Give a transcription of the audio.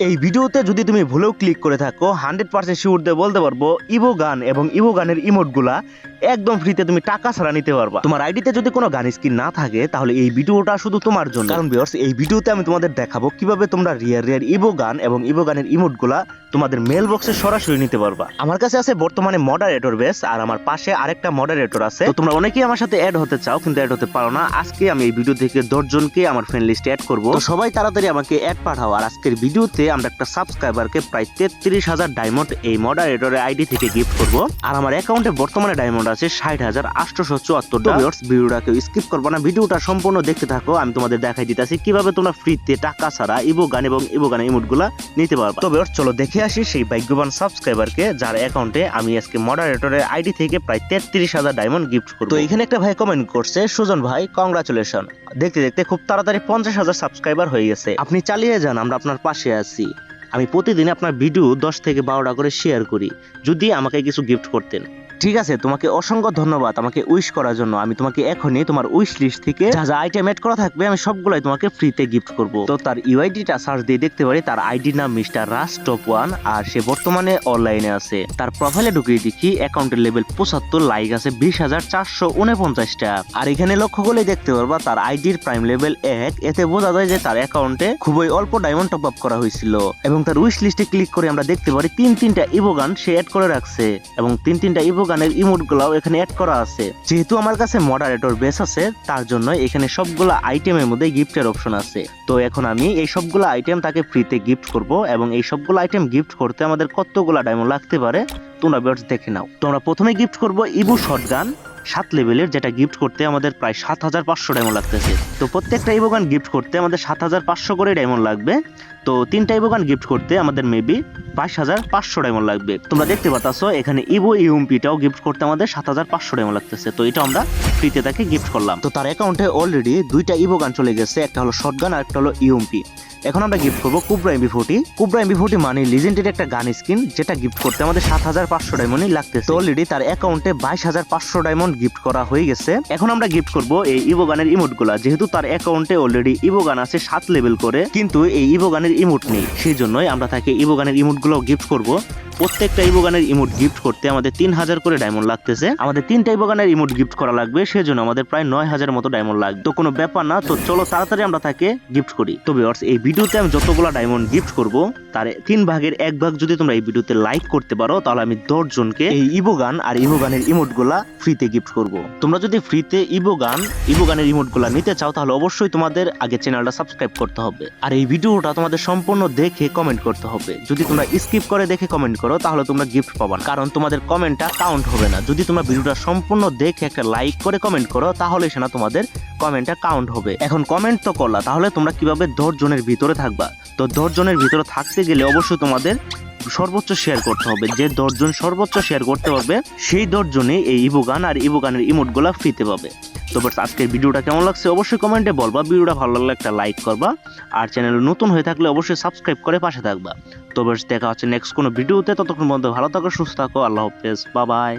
এই ভিডিওতে যদি তুমি ভুলেও ক্লিক করে থাকো হান্ড্রেড পার্সেন্ট দিয়ে বলতে পারব ইভো গান এবং ইভো গানের ইমোটগুলা একদম ফ্রিতে তুমি টাকা ছাড়া নিতে পারবা। তোমার আইডিতে যদি কোনো গান স্কিন না থাকে, তাহলে এই ভিডিওটা শুধু তোমার জন্য। কারণ ভিউয়ার্স এই ভিডিওতে আমি তোমাদের দেখাবো কীভাবে তোমরা রিয়ার রিয়ার ইভো গান এবং ইভো গানের ইমোটগুলা তোমাদের মেল বক্সে সরাসরি নিতে পারবা। আমার কাছে আছে বর্তমানে মডারেটর বেস আর আমার পাশে আরেকটা মডারেটর আছে। তো তোমরা অনেকেই আমার সাথে অ্যাড হতে চাও, কিন্তু অ্যাড হতে পারো না। আজকে আমি এই ভিডিও থেকে দশজনকে আমার ফ্রেন্ড লিস্টে অ্যাড করব। সবাই তাড়াতাড়ি আমাকে অ্যাড পাঠাও। আর আজকের ভিডিওতে আমরা একটা সাবস্ক্রাইবারকে প্রায় তেত্রিশ হাজার ডায়মন্ড এই মডারেটরের আইডি থেকে গিফট করব। আর আমার অ্যাকাউন্টে বর্তমানে ডায়মন্ড আছে ষাট হাজার আটশোশো চুয়াত্তর ভিডিওটা কেউ স্কিপ করব না ভিডিওটা সম্পূর্ণ দেখতে থাকো আমি তোমাদের দেখাই দিতেছি কীভাবে তোমরা ফ্রিতে টাকা ছাড়া ইবো গান এবং ইবো গানের ইমোটগুলা নিতে পারবা। তবে চলো দেখে আসি সেই ভাগ্যবান সাবস্ক্রাইবারকে যার অ্যাকাউন্টে আমি আজকে মডারেটরের আইডি থেকে প্রায় তেত্রিশ হাজার ডায়মন্ড গিফট করব। তো এখানে একটা ভাই কমেন্ট করছে সুজন ভাই কংগ্রাচুলেশন দেখতে দেখতে খুব তাড়াতাড়ি পঞ্চাশ হাজার সাবস্ক্রাইবার হয়ে গেছে। আপনি চালিয়ে যান আমরা আপনার পাশে আছি। আমি প্রতিদিন আপনার ভিডিও দশ থেকে বারোটা করে শেয়ার করি যদি আমাকে কিছু গিফট করতেন। ঠিক আছে, তোমাকে অসংখ্য ধন্যবাদ আমাকে উইশ করার জন্য। আমি তোমাকে এখনই তোমার উইশ লিস্ট থেকে যা যা আইটেম এড করা থাকবে, আমি সবগুলাই তোমাকে ফ্রিতে গিফট করব। তো তার ইউআইডিটা সার্চ দিয়ে দেখতে পারি, তার আইডি নাম মিস্টার রাজ টপ ওয়ান আর সে বর্তমানে অনলাইনে আছে। তার প্রোফাইলে ঢুকিয়ে দেখি অ্যাকাউন্টের লেভেল পঁচাত্তর লাইক আছে বিশ হাজার চারশো উনপঞ্চাশটা। আর এখানে লক্ষ্য করলে দেখতে পারবা, তার আইডির প্রাইম লেভেল এক, এতে বোঝা যায় যে তার অ্যাকাউন্টে খুবই অল্প ডায়মন্ড টপ আপ করা হয়েছিল। এবং তার উইশ লিস্টে ক্লিক করে আমরা দেখতে পারি, তিন তিনটা ইভোগান সে অ্যাড করে রাখছে। এবং তিন তিনটা ইভোগানের ইমোট গুলাও এখানে অ্যাড করা আছে। যেহেতু আমার কাছে মডারেটর বেস আছে, তার জন্য এখানে সবগুলো আইটেমের মধ্যে গিফটের অপশন আছে। তো এখন আমি এই সবগুলো আইটেম তাকে ফ্রিতে গিফট করব এবং এই সবগুলো আইটেম গিফট করতে আমাদের কতগুলো ডায়মন্ড লাগতে পারে, তোমরা দেখে নাও। তোমরা প্রথমে গিফট করব ইবু শটগান। সাত লেভেলের যেটা গিফট করতে আমাদের প্রায় সাত হাজার পাঁচশো ডায়মন্ড লাগতেছে। তো প্রত্যেকটা ইবোগান গিফট করতে আমাদের সাত হাজার পাঁচশো করে ডায়মন্ড লাগবে। তো তিনটা ইবোগান গিফট করতে আমাদের মেবি বাইশ হাজার পাঁচশো ডায়মন্ড লাগবে। তোমরা দেখতে পাচ্ছ এখানে ইভো ইউএমপিটাও গিফট করতে আমাদের সাত হাজার পাঁচশো ডায়মন্ড লাগতেছে। তো এটা আমরা ফ্রিতে তাকে গিফট করলাম। তো তার অ্যাকাউন্টে অলরেডি দুইটা ইবোগান চলে গেছে, একটা হলো শর্টগান আর একটা হলো ইউএমপি এখন আমরা গিফট করব Kubra MB forty Kubra MB forty মানে লিজেন্ডের একটা গান স্কিন যেটা গিফট করতে আমাদের সাত হাজার পাঁচশো ডায়মন্ডই লাগতেছে। অলরেডি তার অ্যাকাউন্টে বাইশ হাজার পাঁচশো ডায়মন্ড গিফট করা হয়ে গেছে। এখন আমরা গিফট করব এই ইভোগানের ইমোটগুলা যেহেতু তার অ্যাকাউন্টে অলরেডি ইভো গান আছে সাত লেভেল করে, কিন্তু এই ইভো গানের ইমোট নেই। সেই জন্যই আমরা তাকে ইভোগানের ইমোটগুলো গিফট করব। প্রত্যেকটা ইবোগানের ইমোট গিফট করতে আমাদের তিন হাজার করে ডায়মন্ড লাগতেছে। আমাদের তিনটা ইবোগানের ইমোট গিফট করা লাগবে, সেজন্য আমাদের প্রায় নয় হাজার মতো ডায়মন্ড লাগবে। তো কোনো ব্যাপার না, তো চলো তাড়াতাড়ি আমরা তাকে গিফট করি। তো ভিউয়ার্স এই ভিডিওতে আমি যতগুলো ডায়মন্ড গিফট করব, তার তিন ভাগের এক ভাগ যদি তোমরা এই ভিডিওতে লাইক করতে পারো, তাহলে আমি দশ জনকে এই ইবোগান আর ইবোগানের ইমোটগুলা ফ্রিতে গিফট করব। তোমরা যদি ফ্রিতে ইবোগান ইবোগানের ইমোটগুলা নিতে চাও, তাহলে অবশ্যই তোমাদের আগে চ্যানেলটা সাবস্ক্রাইব করতে হবে। আর এই ভিডিওটা তোমাদের সম্পূর্ণ দেখে কমেন্ট করতে হবে। যদি তোমরা স্কিপ করে দেখে কমেন্ট করো তাহলে তোমরা গিফট পাবা। কারণ তোমাদের কমেন্টটা কাউন্ট হবে না। যদি তোমরা ভিডিওটা সম্পূর্ণ দেখে একটা লাইক করে কমেন্ট করো, তাহলে সেটা তোমাদের কমেন্টটা কাউন্ট হবে। এখন কমেন্ট তো করলা, তাহলে তোমরা কীভাবে দশজনের ভিতরে থাকবা? তো দশ জনের ভিতরে থাকতে গেলে অবশ্যই তোমাদের সর্বোচ্চ শেয়ার করতে হবে। যে দশজন সর্বোচ্চ শেয়ার করতে পারবে, সেই দশজনে এই ইবোগান আর ইবোগানের ইমোটগুলা ফ্রিতে পাবে। তো বাট আজকের ভিডিওটা কেমন লাগছে অবশ্যই কমেন্টে বলবা। ভিডিওটা ভালো লাগলে একটা লাইক করবা। আর চ্যানেল নতুন হয়ে থাকলে অবশ্যই সাবস্ক্রাইব করে পাশে থাকবা। তো বেশ দেখা হচ্ছে নেক্সট কোনো ভিডিওতে ততক্ষণ পর্যন্ত ভালো থাকো, সুস্থ থাকো। আল্লাহ হাফেজ। বাবাই